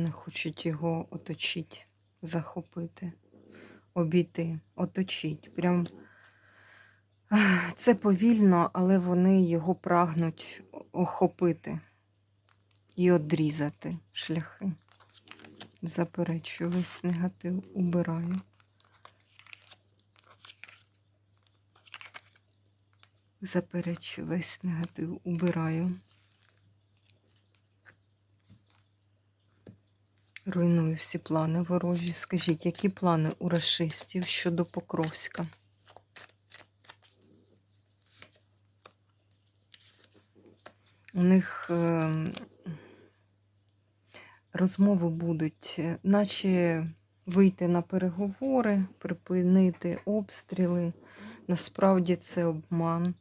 Вони хочуть його оточити, захопити, обійти, оточити. Прям це повільно, але вони його прагнуть охопити і одрізати шляхи. Заперечую, весь негатив убираю. Заперечую, весь негатив убираю. Руйную всі плани ворожі. Скажіть, які плани у расистів щодо Покровська? У них е, розмови будуть, е, наче вийти на переговори, припинити обстріли. Насправді це обман.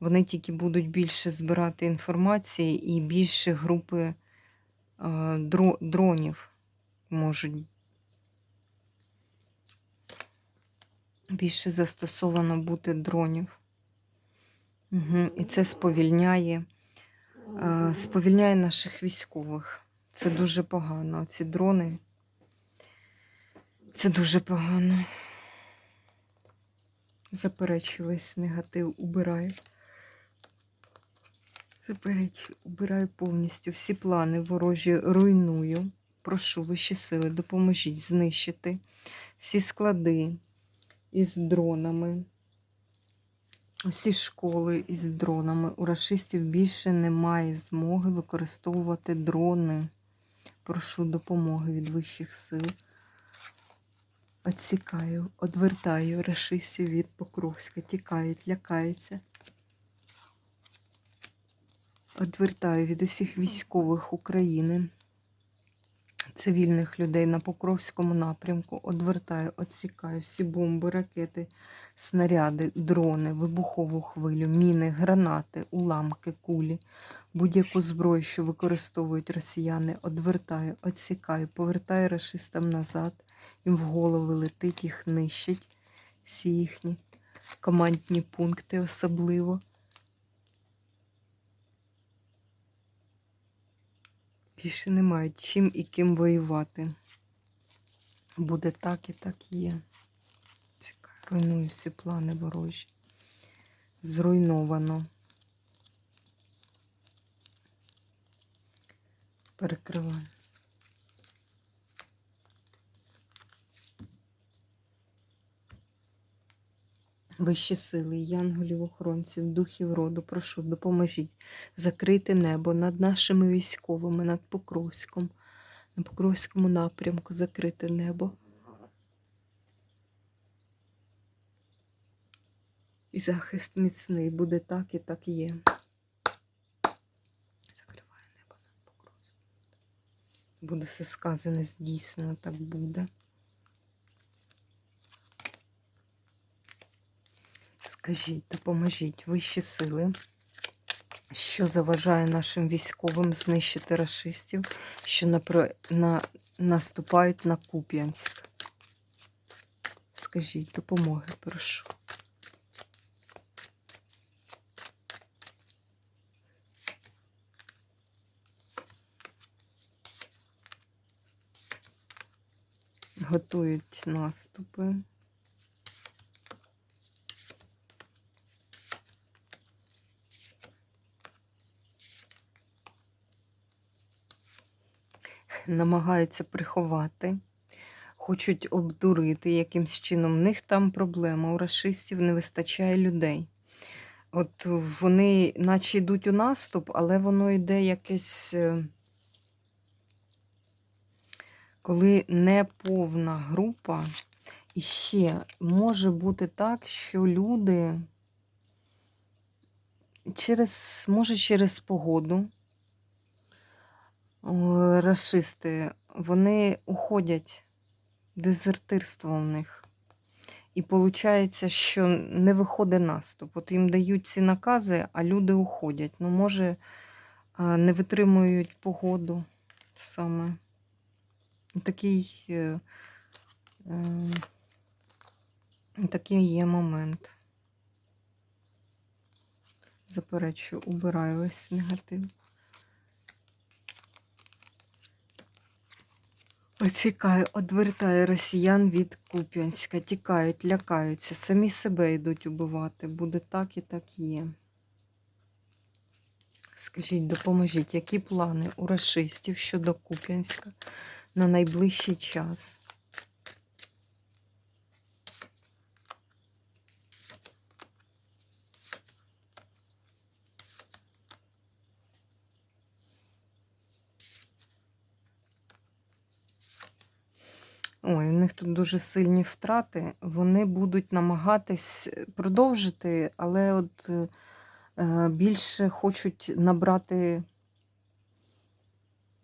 Вони тільки будуть більше збирати інформації і більше групи е, дронів можуть більше застосовано бути дронів. Угу. І це сповільняє, е, сповільняє наших військових. Це дуже погано. Ці дрони. Це дуже погано. Заперечую весь негатив, убираю. Заперечую, убираю повністю всі плани ворожі руйную. Прошу вищі сили, допоможіть знищити всі склади із дронами. Усі школи із дронами. У рашистів більше немає змоги використовувати дрони. Прошу допомоги від вищих сил. Отсікаю, одвертаю рашистів від Покровська. Тікають, лякаються. Одвертаю від усіх військових України, цивільних людей на Покровському напрямку. Одвертаю, отсікаю всі бомби, ракети, снаряди, дрони, вибухову хвилю, міни, гранати, уламки, кулі, будь-яку зброю, що використовують росіяни, одвертаю, отсікаю, повертаю рашистам назад, їм в голови летить, їх нищить, всі їхні командні пункти особливо. Більше немає чим і ким воювати. Буде так і так є. Цікаво. Руйную всі плани ворожі. Зруйновано. Перекриваю. Вищі сили, янголів, охоронців, духів роду, прошу, допоможіть закрити небо над нашими військовими, над Покровськом, на Покровському напрямку закрити небо. І захист міцний буде так і так є. Закриваю небо над Покровськом. Буде все сказане, здійснено, так буде. Скажіть, допоможіть вищі сили, що заважає нашим військовим знищити расистів, що напро... на... наступають на Куп'янськ. Скажіть, допомоги, прошу. Готують наступи. Намагаються приховати, хочуть обдурити якимсь чином. В них там проблема. У расистів не вистачає людей. От вони наче йдуть у наступ, але воно йде якесь, е, коли не повна група. І ще може бути так, що люди через, може через погоду, расисти, вони уходять, дезертирство у них. І виходить, що не виходить наступ. От їм дають ці накази, а люди уходять. Ну, може, не витримують погоду саме. Такий, е, е, такий є момент. Заперечую, убираю весь негатив. Тікаю, одвертає росіян від Куп'янська. Тікають, лякаються, самі себе йдуть убивати. Буде так і так є. Скажіть, допоможіть, які плани у расистів щодо Куп'янська на найближчий час? Ой, у них тут дуже сильні втрати. Вони будуть намагатись продовжити, але от е, е, більше хочуть набрати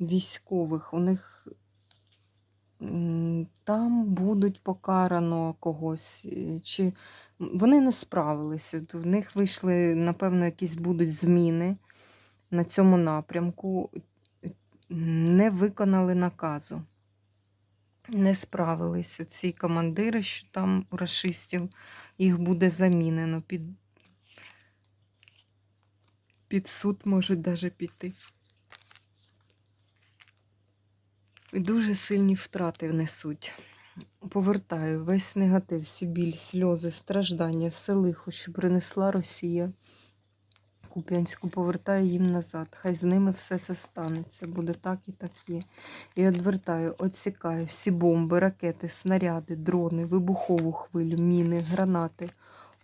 військових. У них там будуть покарано когось. е, Чи вони не справились. От В них вийшли, напевно, якісь будуть зміни на цьому напрямку, не виконали наказу не справились оці командири, що там у расистів, їх буде замінено під, під суд можуть навіть піти. І дуже сильні втрати внесуть. Повертаю весь негатив, всі біль, сльози, страждання, все лихо, що принесла Росія. Куп'янську повертаю їм назад. Хай з ними все це станеться. Буде так і так є. І одвертаю, отсікаю всі бомби, ракети, снаряди, дрони, вибухову хвилю, міни, гранати,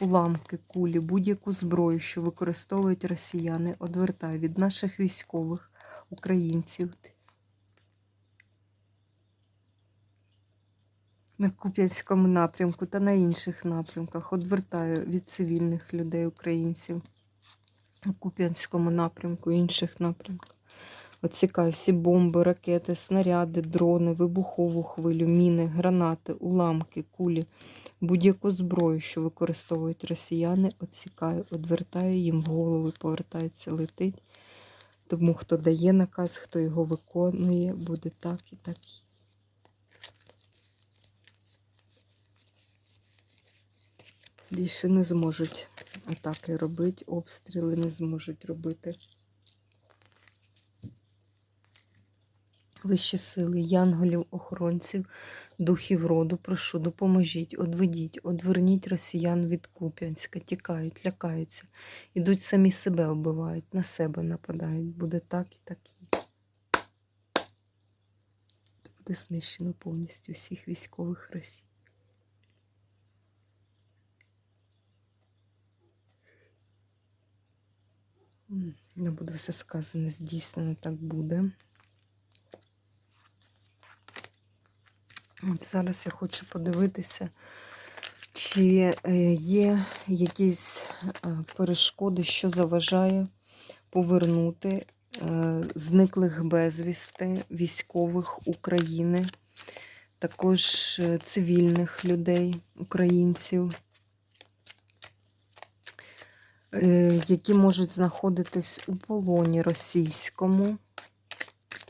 уламки, кулі, будь-яку зброю, що використовують росіяни. Одвертаю від наших військових, українців. На Куп'янському напрямку та на інших напрямках одвертаю від цивільних людей, українців Куп'янському напрямку, інших напрямках. Оцікаю всі бомби, ракети, снаряди, дрони, вибухову хвилю, міни, гранати, уламки, кулі, будь-яку зброю, що використовують росіяни, оцікаю, одвертаю їм в голову, повертається, летить. Тому хто дає наказ, хто його виконує, буде так і так. Більше не зможуть атаки робити, обстріли не зможуть робити. Вищі сили, янголів, охоронців, духів роду, прошу, допоможіть, одведіть, одверніть росіян від Куп'янська, тікають, лякаються, ідуть самі себе вбивають, на себе нападають. Буде так і так. Буде знищено повністю всіх військових Росії. Не буде все сказане, здійснено так буде. От зараз я хочу подивитися, чи е, є якісь е, перешкоди, що заважає повернути е, зниклих безвісти військових України, також цивільних людей, українців. Е, які можуть знаходитись у полоні російському.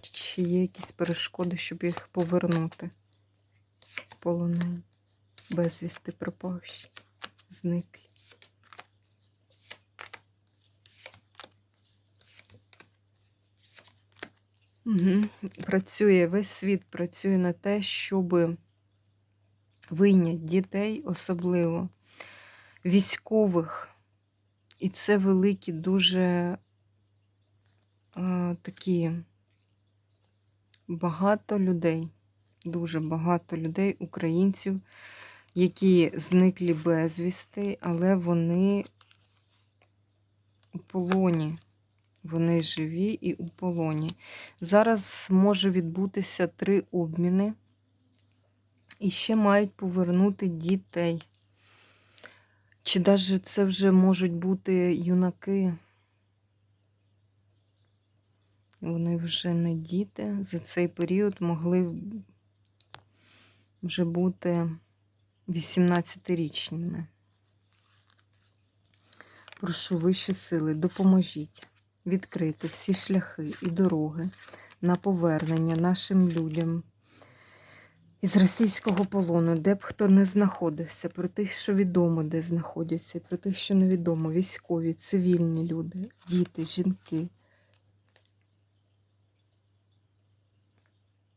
Чи є якісь перешкоди, щоб їх повернути? Полонені, безвісти пропавші, зниклі. Угу. Працює, весь світ працює на те, щоб вийняти дітей, особливо військових. І це великі, дуже е, такі багато людей, дуже багато людей, українців, які зниклі безвісти, але вони у полоні. Вони живі і у полоні. Зараз може відбутися три обміни. І ще мають повернути дітей. Чи навіть це вже можуть бути юнаки? Вони вже не діти. За цей період могли вже бути 18-річними. Прошу вищі сили, допоможіть відкрити всі шляхи і дороги на повернення нашим людям із російського полону, де б хто не знаходився, про тих, що відомо, де знаходяться, про тих, що невідомо, військові, цивільні люди, діти, жінки.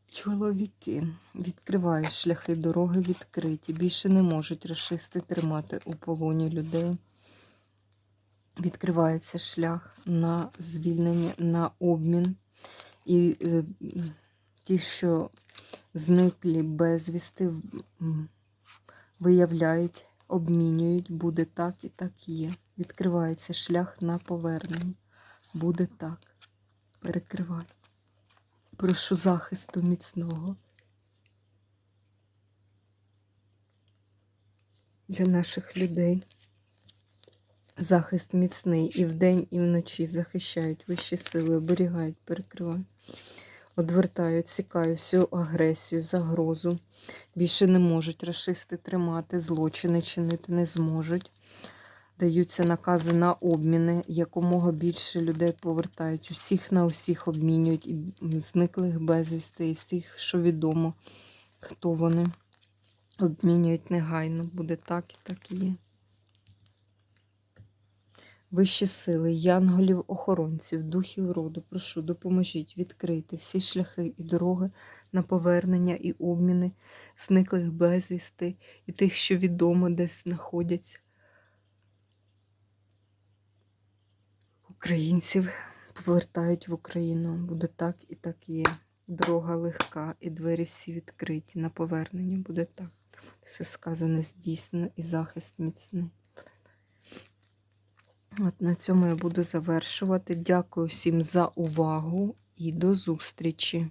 Чоловіки відкривають шляхи, дороги відкриті. Більше не можуть расисти тримати у полоні людей. Відкривається шлях на звільнення, на обмін. І е, ті, що зниклі безвісти, виявляють, обмінюють, буде так і так є. Відкривається шлях на повернення. Буде так. Перекривай. Прошу захисту міцного. Для наших людей. Захист міцний і вдень, і вночі захищають вищі сили, оберігають, перекривають. Одвертають, сікають всю агресію, загрозу. Більше не можуть расисти тримати, злочини чинити не зможуть. Даються накази на обміни, якомога більше людей повертають. Усіх на усіх обмінюють, і зниклих безвісти, і всіх, що відомо, хто вони. Обмінюють негайно. Буде так і так і є. Вищі сили, янголів, охоронців, духів роду, прошу, допоможіть відкрити всі шляхи і дороги на повернення і обміни зниклих безвісти і тих, що відомо десь знаходяться. Українців повертають в Україну. Буде так і так є. Дорога легка, і двері всі відкриті. На повернення буде так. Все сказане здійснено і захист міцний. От на цьому я буду завершувати. Дякую всім за увагу і до зустрічі!